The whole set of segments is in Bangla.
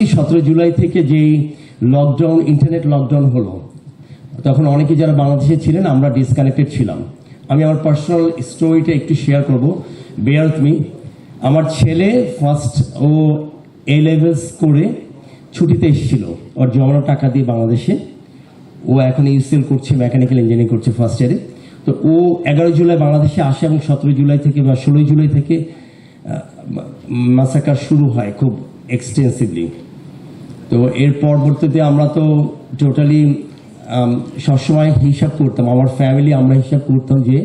সতেরো জুলাই থেকে যেই লকডাউন ইন্টারনেট লকডাউন হলো, তখন অনেকে যারা বাংলাদেশে ছিলেন, আমরা ডিসকানেক্টেড ছিলাম। আমি আমার পার্সোনাল স্টোরিটা একটু শেয়ার করব। বেয়ার মি আমার ছেলে ফার্স্ট ও এ লেভেলস করে ছুটিতে এসেছিল। ওর জমানো টাকা দিয়ে বাংলাদেশে। ও এখন ইউসিএল করছে মেকানিক্যাল ইঞ্জিনিয়ারিং করছে ফার্স্ট ইয়ারে তো ও এগারো জুলাই বাংলাদেশে আসে এবং সতেরো জুলাই থেকে বা ষোলোই জুলাই থেকে মাসাকার শুরু হয় খুব এক্সটেন্সিভলি তো এর পরবর্তীতে আমরা তো টোটালি সবসময় হিসাব করতাম। আমার ফ্যামিলি আমরা হিসাব করতাম যে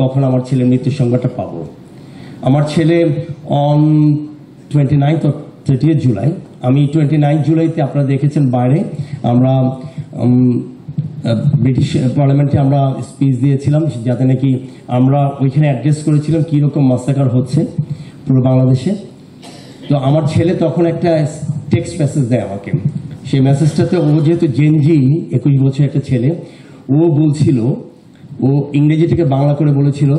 কখন আমার ছেলে মৃত্যুর সংখ্যাটা পাব। আমার ছেলে on twenty ninth thirty July আমি টোয়েন্টি নাইন্থ জুলাইতে আপনারা দেখেছেন বাইরে, আমরা ব্রিটিশ পার্লামেন্টে আমরা স্পিচ দিয়েছিলাম যাতে নাকি আমরা ওইখানে অ্যাড্রেস করেছিলাম কীরকম মাস্টাকার হচ্ছে পুরো বাংলাদেশে। তো আমার ছেলে তখন একটা টেক্সট মেসেজ দেয় আমাকে। সেই মেসেজটাতে ও যেহেতু জেনজি একুশ বছর একটা ছেলে, ও বলছিল, ও ইংরেজিটাকে বাংলা করে বলেছিল,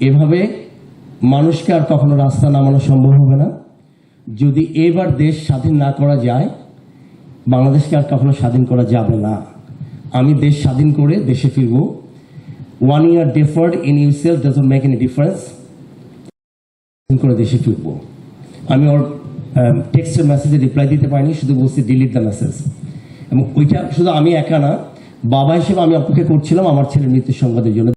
এভাবে মানুষকে আর কখনো রাস্তা নামানো সম্ভব হবে না। যদি এবার দেশ স্বাধীন না করা যায়, বাংলাদেশকে আর কখনো স্বাধীন করা যাবে না। আমি দেশ স্বাধীন করে দেশে ফিরব। One year deferred in yourself doesn't make any difference করে দেশে ফিরবো। আমি ওর টেক্সটের মেসেজে রিপ্লাই দিতে পারিনি, শুধু বলছি ডিলিট দ্য মেসেজ এবং ওইটা শুধু আমি একা না, বাবা হিসেবে আমি অপেক্ষা করছিলাম আমার ছেলের মৃত্যুর সংবাদের জন্য।